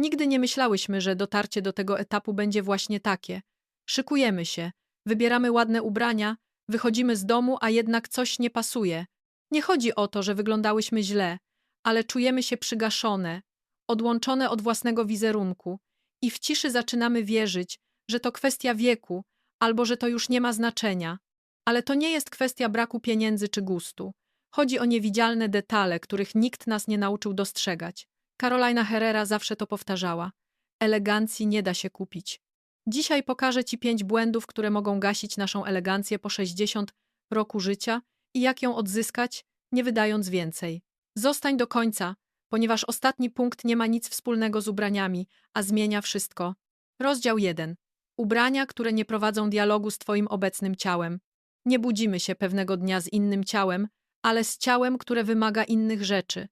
Nigdy nie myślałyśmy, że dotarcie do tego etapu będzie właśnie takie. Szykujemy się, wybieramy ładne ubrania, wychodzimy z domu, a jednak coś nie pasuje. Nie chodzi o to, że wyglądałyśmy źle, ale czujemy się przygaszone, odłączone od własnego wizerunku i w ciszy zaczynamy wierzyć, że to kwestia wieku albo że to już nie ma znaczenia. Ale to nie jest kwestia braku pieniędzy czy gustu. Chodzi o niewidzialne detale, których nikt nas nie nauczył dostrzegać. Carolina Herrera zawsze to powtarzała. Elegancji nie da się kupić. Dzisiaj pokażę Ci pięć błędów, które mogą gasić naszą elegancję po 60 roku życia i jak ją odzyskać, nie wydając więcej. Zostań do końca, ponieważ ostatni punkt nie ma nic wspólnego z ubraniami, a zmienia wszystko. Rozdział 1. Ubrania, które nie prowadzą dialogu z Twoim obecnym ciałem. Nie budzimy się pewnego dnia z innym ciałem, ale z ciałem, które wymaga innych rzeczy.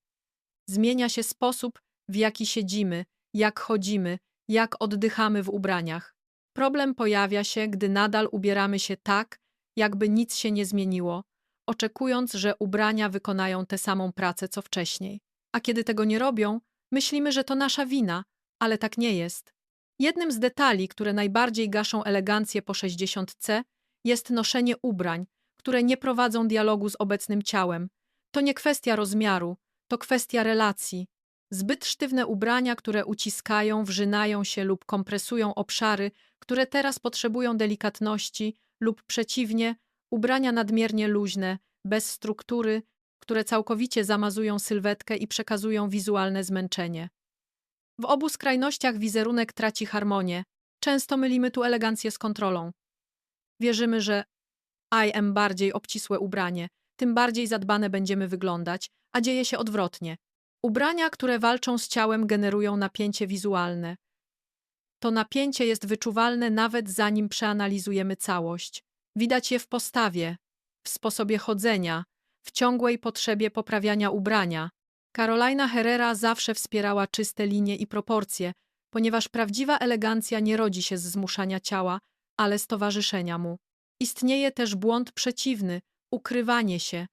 Zmienia się sposób, w jaki siedzimy, jak chodzimy, jak oddychamy w ubraniach. Problem pojawia się, gdy nadal ubieramy się tak, jakby nic się nie zmieniło, oczekując, że ubrania wykonają tę samą pracę co wcześniej. A kiedy tego nie robią, myślimy, że to nasza wina, ale tak nie jest. Jednym z detali, które najbardziej gaszą elegancję po 60C, jest noszenie ubrań, które nie prowadzą dialogu z obecnym ciałem. To nie kwestia rozmiaru, to kwestia relacji. Zbyt sztywne ubrania, które uciskają, wrzynają się lub kompresują obszary, które teraz potrzebują delikatności, lub przeciwnie, ubrania nadmiernie luźne, bez struktury, które całkowicie zamazują sylwetkę i przekazują wizualne zmęczenie. W obu skrajnościach wizerunek traci harmonię. Często mylimy tu elegancję z kontrolą. Wierzymy, że I am bardziej obcisłe ubranie, tym bardziej zadbane będziemy wyglądać, a dzieje się odwrotnie. Ubrania, które walczą z ciałem, generują napięcie wizualne. To napięcie jest wyczuwalne nawet zanim przeanalizujemy całość. Widać je w postawie, w sposobie chodzenia, w ciągłej potrzebie poprawiania ubrania. Carolina Herrera zawsze wspierała czyste linie i proporcje, ponieważ prawdziwa elegancja nie rodzi się z zmuszania ciała, ale z towarzyszenia mu. Istnieje też błąd przeciwny ukrywanie się.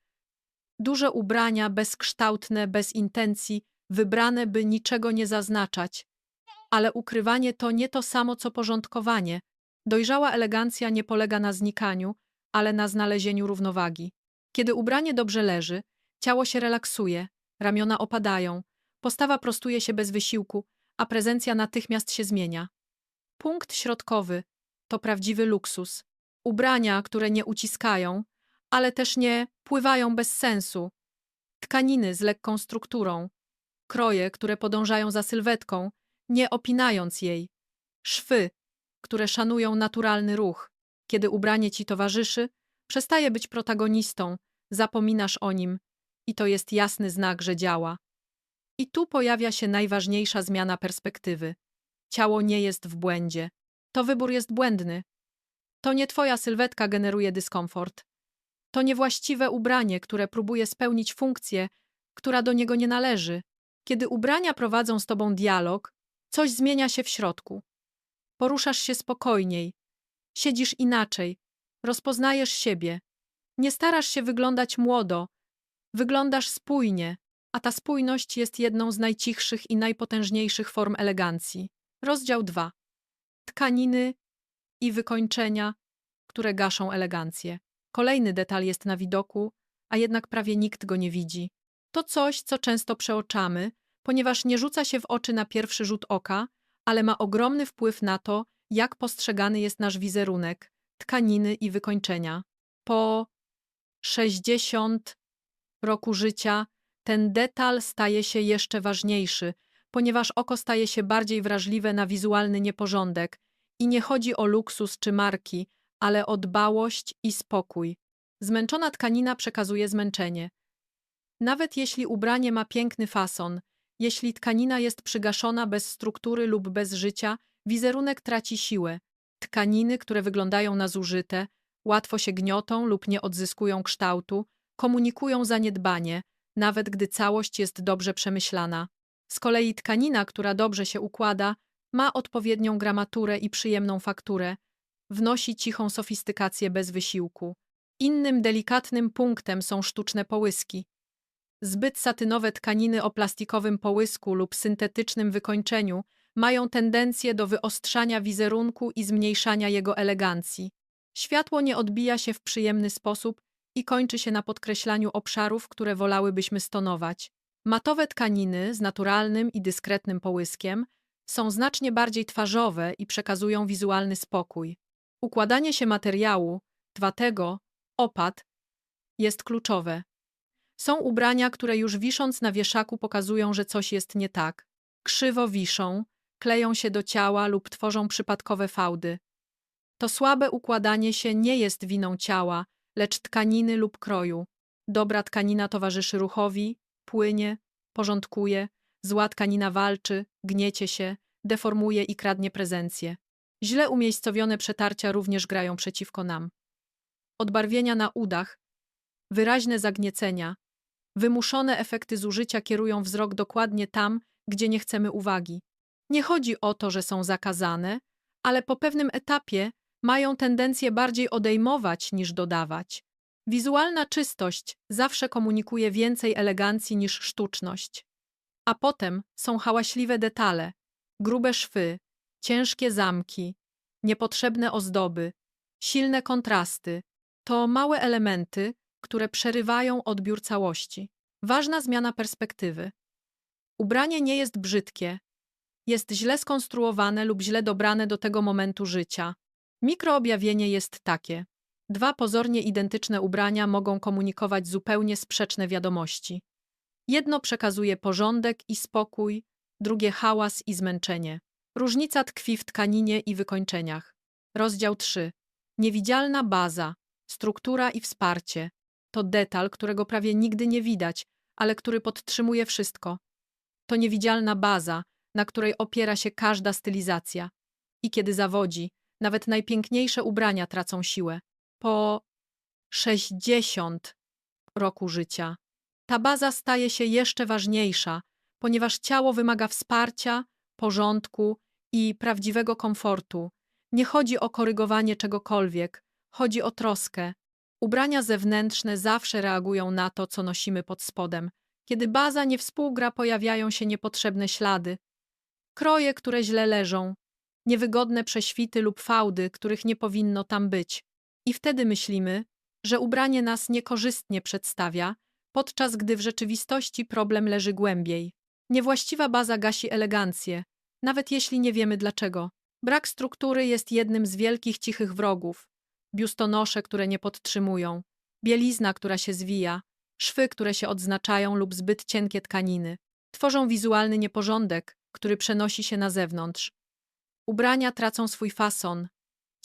Duże ubrania, bezkształtne, bez intencji, wybrane, by niczego nie zaznaczać. Ale ukrywanie to nie to samo co porządkowanie. Dojrzała elegancja nie polega na znikaniu, ale na znalezieniu równowagi. Kiedy ubranie dobrze leży, ciało się relaksuje, ramiona opadają, postawa prostuje się bez wysiłku, a prezencja natychmiast się zmienia. Punkt środkowy to prawdziwy luksus. Ubrania, które nie uciskają, ale też nie pływają bez sensu. Tkaniny z lekką strukturą, kroje, które podążają za sylwetką, nie opinając jej, szwy, które szanują naturalny ruch. Kiedy ubranie ci towarzyszy, przestaje być protagonistą, zapominasz o nim i to jest jasny znak, że działa. I tu pojawia się najważniejsza zmiana perspektywy. Ciało nie jest w błędzie. To wybór jest błędny. To nie twoja sylwetka generuje dyskomfort. To niewłaściwe ubranie, które próbuje spełnić funkcję, która do niego nie należy. Kiedy ubrania prowadzą z tobą dialog, coś zmienia się w środku. Poruszasz się spokojniej, siedzisz inaczej, rozpoznajesz siebie. Nie starasz się wyglądać młodo, wyglądasz spójnie, a ta spójność jest jedną z najcichszych i najpotężniejszych form elegancji. Rozdział 2. Tkaniny i wykończenia, które gaszą elegancję. Kolejny detal jest na widoku, a jednak prawie nikt go nie widzi. To coś, co często przeoczamy, ponieważ nie rzuca się w oczy na pierwszy rzut oka, ale ma ogromny wpływ na to, jak postrzegany jest nasz wizerunek, tkaniny i wykończenia. Po 60 roku życia ten detal staje się jeszcze ważniejszy, ponieważ oko staje się bardziej wrażliwe na wizualny nieporządek i nie chodzi o luksus czy marki, ale o dbałość i spokój. Zmęczona tkanina przekazuje zmęczenie. Nawet jeśli ubranie ma piękny fason, jeśli tkanina jest przygaszona bez struktury lub bez życia, wizerunek traci siłę. Tkaniny, które wyglądają na zużyte, łatwo się gniotą lub nie odzyskują kształtu, komunikują zaniedbanie, nawet gdy całość jest dobrze przemyślana. Z kolei tkanina, która dobrze się układa, ma odpowiednią gramaturę i przyjemną fakturę, wnosi cichą sofistykację bez wysiłku. Innym delikatnym punktem są sztuczne połyski. Zbyt satynowe tkaniny o plastikowym połysku lub syntetycznym wykończeniu mają tendencję do wyostrzania wizerunku i zmniejszania jego elegancji. Światło nie odbija się w przyjemny sposób i kończy się na podkreślaniu obszarów, które wolałybyśmy stonować. Matowe tkaniny z naturalnym i dyskretnym połyskiem są znacznie bardziej twarzowe i przekazują wizualny spokój. Układanie się materiału, dlatego opad, jest kluczowe. Są ubrania, które już wisząc na wieszaku pokazują, że coś jest nie tak. Krzywo wiszą, kleją się do ciała lub tworzą przypadkowe fałdy. To słabe układanie się nie jest winą ciała, lecz tkaniny lub kroju. Dobra tkanina towarzyszy ruchowi, płynie, porządkuje, zła tkanina walczy, gniecie się, deformuje i kradnie prezencję. Źle umiejscowione przetarcia również grają przeciwko nam. Odbarwienia na udach, wyraźne zagniecenia, wymuszone efekty zużycia kierują wzrok dokładnie tam, gdzie nie chcemy uwagi. Nie chodzi o to, że są zakazane, ale po pewnym etapie mają tendencję bardziej odejmować niż dodawać. Wizualna czystość zawsze komunikuje więcej elegancji niż sztuczność. A potem są hałaśliwe detale, grube szwy, ciężkie zamki, niepotrzebne ozdoby, silne kontrasty. To małe elementy, które przerywają odbiór całości. Ważna zmiana perspektywy. Ubranie nie jest brzydkie, jest źle skonstruowane lub źle dobrane do tego momentu życia. Mikroobjawienie jest takie. Dwa pozornie identyczne ubrania mogą komunikować zupełnie sprzeczne wiadomości. Jedno przekazuje porządek i spokój, drugie hałas i zmęczenie. Różnica tkwi w tkaninie i wykończeniach. Rozdział 3. Niewidzialna baza, struktura i wsparcie. To detal, którego prawie nigdy nie widać, ale który podtrzymuje wszystko. To niewidzialna baza, na której opiera się każda stylizacja. I kiedy zawodzi, nawet najpiękniejsze ubrania tracą siłę. Po 60 roku życia ta baza staje się jeszcze ważniejsza, ponieważ ciało wymaga wsparcia, porządku i prawdziwego komfortu. Nie chodzi o korygowanie czegokolwiek, chodzi o troskę. Ubrania zewnętrzne zawsze reagują na to, co nosimy pod spodem. Kiedy baza nie współgra, pojawiają się niepotrzebne ślady, kroje, które źle leżą, niewygodne prześwity lub fałdy, których nie powinno tam być. I wtedy myślimy, że ubranie nas niekorzystnie przedstawia, podczas gdy w rzeczywistości problem leży głębiej. Niewłaściwa baza gasi elegancję, nawet jeśli nie wiemy dlaczego. Brak struktury jest jednym z wielkich cichych wrogów. Biustonosze, które nie podtrzymują, bielizna, która się zwija, szwy, które się odznaczają lub zbyt cienkie tkaniny. Tworzą wizualny nieporządek, który przenosi się na zewnątrz. Ubrania tracą swój fason,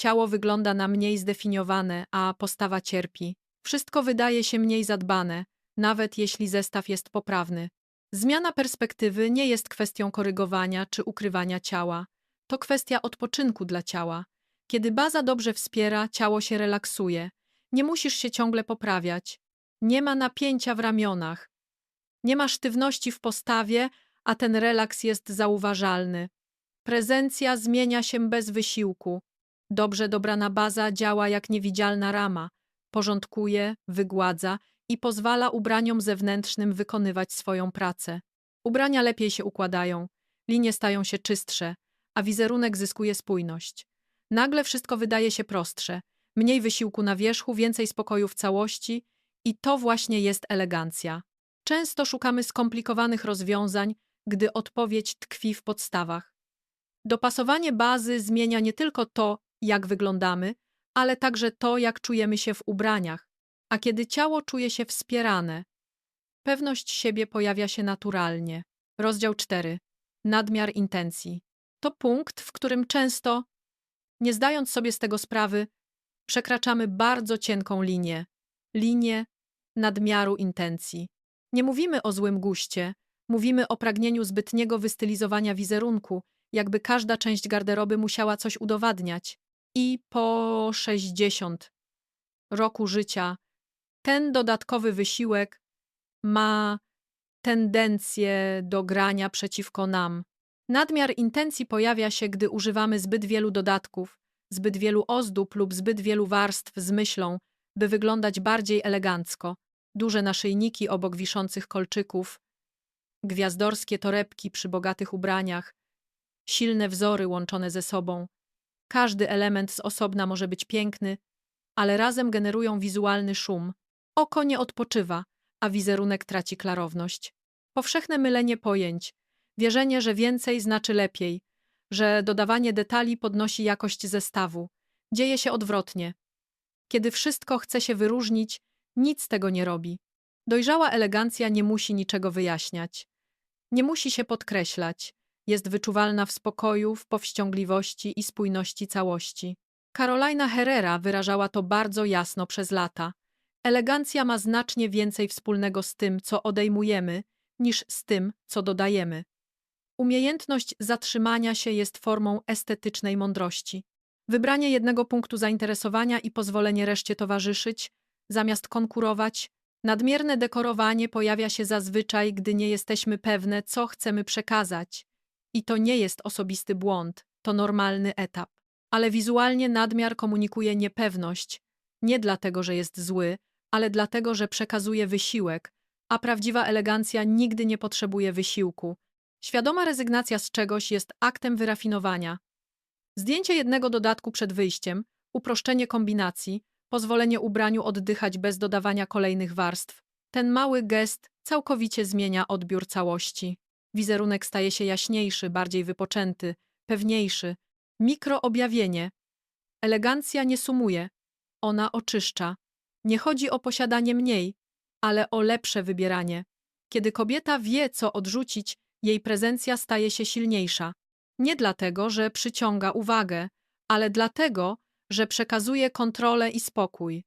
ciało wygląda na mniej zdefiniowane, a postawa cierpi. Wszystko wydaje się mniej zadbane, nawet jeśli zestaw jest poprawny. Zmiana perspektywy nie jest kwestią korygowania czy ukrywania ciała. To kwestia odpoczynku dla ciała. Kiedy baza dobrze wspiera, ciało się relaksuje. Nie musisz się ciągle poprawiać. Nie ma napięcia w ramionach. Nie ma sztywności w postawie, a ten relaks jest zauważalny. Prezencja zmienia się bez wysiłku. Dobrze dobrana baza działa jak niewidzialna rama, porządkuje, wygładza i pozwala ubraniom zewnętrznym wykonywać swoją pracę. Ubrania lepiej się układają, linie stają się czystsze, a wizerunek zyskuje spójność. Nagle wszystko wydaje się prostsze, mniej wysiłku na wierzchu, więcej spokoju w całości i to właśnie jest elegancja. Często szukamy skomplikowanych rozwiązań, gdy odpowiedź tkwi w podstawach. Dopasowanie bazy zmienia nie tylko to, jak wyglądamy, ale także to, jak czujemy się w ubraniach. A kiedy ciało czuje się wspierane, pewność siebie pojawia się naturalnie. Rozdział 4. Nadmiar intencji. To punkt, w którym często, nie zdając sobie z tego sprawy, przekraczamy bardzo cienką linię linię nadmiaru intencji. Nie mówimy o złym guście, Mówimy o pragnieniu zbytniego wystylizowania wizerunku, jakby każda część garderoby musiała coś udowadniać. I po 60 roku życia ten dodatkowy wysiłek ma tendencję do grania przeciwko nam. Nadmiar intencji pojawia się, gdy używamy zbyt wielu dodatków, zbyt wielu ozdób lub zbyt wielu warstw z myślą, by wyglądać bardziej elegancko. Duże naszyjniki obok wiszących kolczyków, gwiazdorskie torebki przy bogatych ubraniach, silne wzory łączone ze sobą. Każdy element z osobna może być piękny, ale razem generują wizualny szum. Oko nie odpoczywa, a wizerunek traci klarowność. Powszechne mylenie pojęć, wierzenie, że więcej znaczy lepiej, że dodawanie detali podnosi jakość zestawu. Dzieje się odwrotnie. Kiedy wszystko chce się wyróżnić, nic tego nie robi. Dojrzała elegancja nie musi niczego wyjaśniać. Nie musi się podkreślać. Jest wyczuwalna w spokoju, w powściągliwości i spójności całości. Carolina Herrera wyrażała to bardzo jasno przez lata. Elegancja ma znacznie więcej wspólnego z tym, co odejmujemy, niż z tym, co dodajemy. Umiejętność zatrzymania się jest formą estetycznej mądrości. Wybranie jednego punktu zainteresowania i pozwolenie reszcie towarzyszyć, zamiast konkurować, nadmierne dekorowanie pojawia się zazwyczaj, gdy nie jesteśmy pewne, co chcemy przekazać. I to nie jest osobisty błąd, to normalny etap. Ale wizualnie nadmiar komunikuje niepewność, nie dlatego, że jest zły, ale dlatego, że przekazuje wysiłek, a prawdziwa elegancja nigdy nie potrzebuje wysiłku. Świadoma rezygnacja z czegoś jest aktem wyrafinowania. Zdjęcie jednego dodatku przed wyjściem, uproszczenie kombinacji, pozwolenie ubraniu oddychać bez dodawania kolejnych warstw. Ten mały gest całkowicie zmienia odbiór całości. Wizerunek staje się jaśniejszy, bardziej wypoczęty, pewniejszy. Mikroobjawienie. Elegancja nie sumuje, ona oczyszcza. Nie chodzi o posiadanie mniej, ale o lepsze wybieranie. Kiedy kobieta wie, co odrzucić, jej prezencja staje się silniejsza. Nie dlatego, że przyciąga uwagę, ale dlatego, że przekazuje kontrolę i spokój.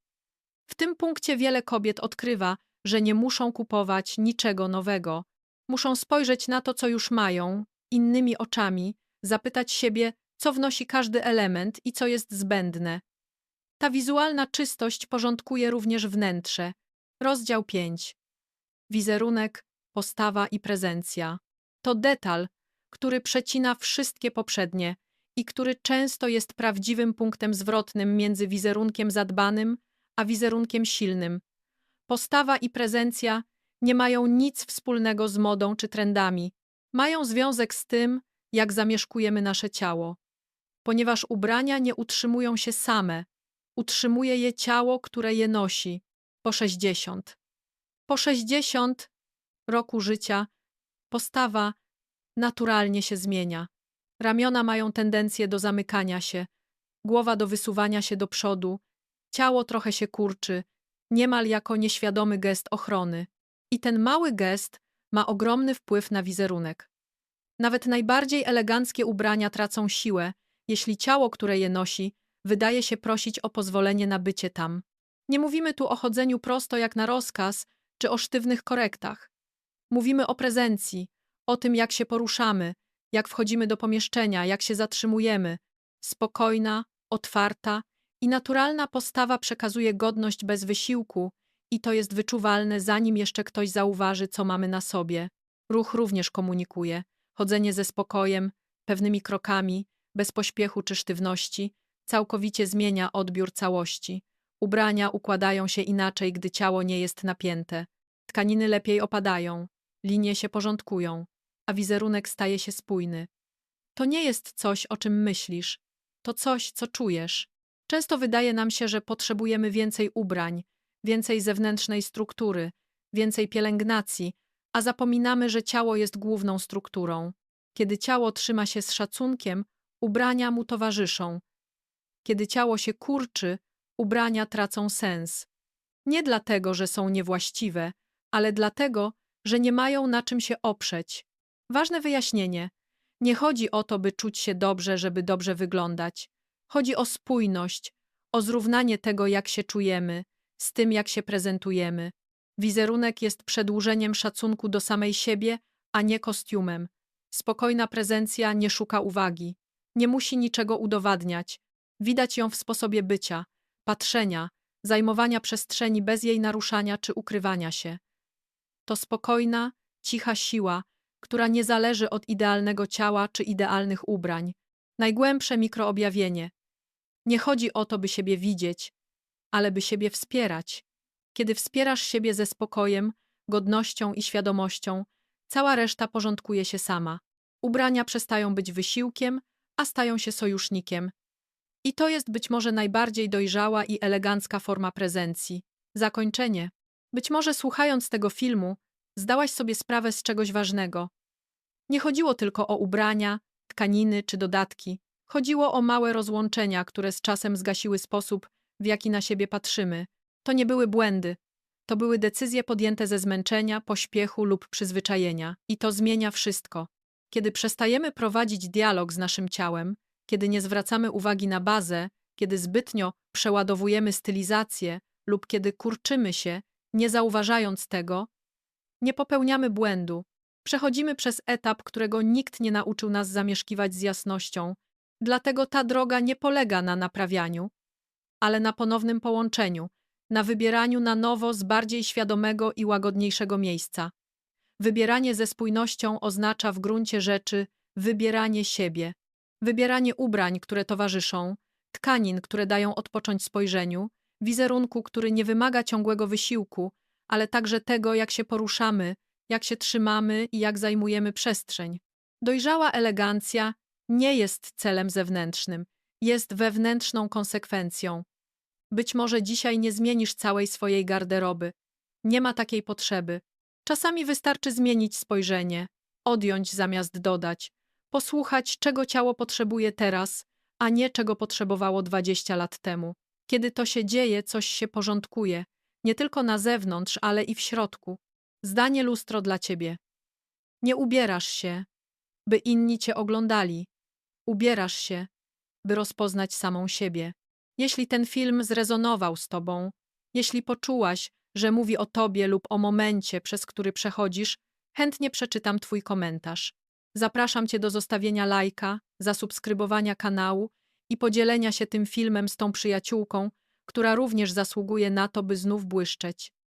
W tym punkcie wiele kobiet odkrywa, że nie muszą kupować niczego nowego. Muszą spojrzeć na to, co już mają, innymi oczami, zapytać siebie, co wnosi każdy element i co jest zbędne. Ta wizualna czystość porządkuje również wnętrze. Rozdział 5. Wizerunek, postawa i prezencja. To detal, który przecina wszystkie poprzednie i który często jest prawdziwym punktem zwrotnym między wizerunkiem zadbanym a wizerunkiem silnym. Postawa i prezencja nie mają nic wspólnego z modą czy trendami. Mają związek z tym, jak zamieszkujemy nasze ciało. Ponieważ ubrania nie utrzymują się same, utrzymuje je ciało, które je nosi. Po sześćdziesiąt. Po sześćdziesiąt roku życia postawa naturalnie się zmienia. Ramiona mają tendencję do zamykania się, głowa do wysuwania się do przodu, ciało trochę się kurczy, niemal jako nieświadomy gest ochrony. I ten mały gest ma ogromny wpływ na wizerunek. Nawet najbardziej eleganckie ubrania tracą siłę, jeśli ciało, które je nosi, wydaje się prosić o pozwolenie na bycie tam. Nie mówimy tu o chodzeniu prosto jak na rozkaz, czy o sztywnych korektach. Mówimy o prezencji, o tym, jak się poruszamy, jak wchodzimy do pomieszczenia, jak się zatrzymujemy. Spokojna, otwarta i naturalna postawa przekazuje godność bez wysiłku i to jest wyczuwalne, zanim jeszcze ktoś zauważy, co mamy na sobie. Ruch również komunikuje. Chodzenie ze spokojem, pewnymi krokami, bez pośpiechu czy sztywności, całkowicie zmienia odbiór całości. Ubrania układają się inaczej, gdy ciało nie jest napięte. Tkaniny lepiej opadają, linie się porządkują, a wizerunek staje się spójny. To nie jest coś, o czym myślisz, to coś, co czujesz. Często wydaje nam się, że potrzebujemy więcej ubrań, więcej zewnętrznej struktury, więcej pielęgnacji, a zapominamy, że ciało jest główną strukturą. Kiedy ciało trzyma się z szacunkiem, ubrania mu towarzyszą. Kiedy ciało się kurczy, ubrania tracą sens. Nie dlatego, że są niewłaściwe, ale dlatego, że nie mają na czym się oprzeć. Ważne wyjaśnienie. Nie chodzi o to, by czuć się dobrze, żeby dobrze wyglądać. Chodzi o spójność, o zrównanie tego, jak się czujemy, z tym, jak się prezentujemy. Wizerunek jest przedłużeniem szacunku do samej siebie, a nie kostiumem. Spokojna prezencja nie szuka uwagi, nie musi niczego udowadniać. Widać ją w sposobie bycia, patrzenia, zajmowania przestrzeni bez jej naruszania czy ukrywania się. To spokojna, cicha siła, która nie zależy od idealnego ciała czy idealnych ubrań. Najgłębsze mikroobjawienie. Nie chodzi o to, by siebie widzieć, ale by siebie wspierać. Kiedy wspierasz siebie ze spokojem, godnością i świadomością, cała reszta porządkuje się sama. Ubrania przestają być wysiłkiem, a stają się sojusznikiem. I to jest być może najbardziej dojrzała i elegancka forma prezencji. Zakończenie. Być może słuchając tego filmu, zdałaś sobie sprawę z czegoś ważnego. Nie chodziło tylko o ubrania, tkaniny czy dodatki. Chodziło o małe rozłączenia, które z czasem zgasiły sposób, w jaki na siebie patrzymy. To nie były błędy. To były decyzje podjęte ze zmęczenia, pośpiechu lub przyzwyczajenia. I to zmienia wszystko. Kiedy przestajemy prowadzić dialog z naszym ciałem, kiedy nie zwracamy uwagi na bazę, kiedy zbytnio przeładowujemy stylizację lub kiedy kurczymy się, nie zauważając tego, nie popełniamy błędu. Przechodzimy przez etap, którego nikt nie nauczył nas zamieszkiwać z jasnością. Dlatego ta droga nie polega na naprawianiu, ale na ponownym połączeniu, na wybieraniu na nowo z bardziej świadomego i łagodniejszego miejsca. Wybieranie ze spójnością oznacza w gruncie rzeczy wybieranie siebie, wybieranie ubrań, które towarzyszą, tkanin, które dają odpocząć spojrzeniu, wizerunku, który nie wymaga ciągłego wysiłku, ale także tego, jak się poruszamy, jak się trzymamy i jak zajmujemy przestrzeń. Dojrzała elegancja nie jest celem zewnętrznym, jest wewnętrzną konsekwencją. Być może dzisiaj nie zmienisz całej swojej garderoby. Nie ma takiej potrzeby. Czasami wystarczy zmienić spojrzenie, odjąć zamiast dodać, posłuchać, czego ciało potrzebuje teraz, a nie czego potrzebowało 20 lat temu. Kiedy to się dzieje, coś się porządkuje, nie tylko na zewnątrz, ale i w środku. Zdanie lustro dla ciebie. Nie ubierasz się, by inni cię oglądali. Ubierasz się, by rozpoznać samą siebie. Jeśli ten film zrezonował z tobą, jeśli poczułaś, że mówi o tobie lub o momencie, przez który przechodzisz, chętnie przeczytam twój komentarz. Zapraszam cię do zostawienia lajka, zasubskrybowania kanału i podzielenia się tym filmem z tą przyjaciółką, która również zasługuje na to, by znów błyszczeć.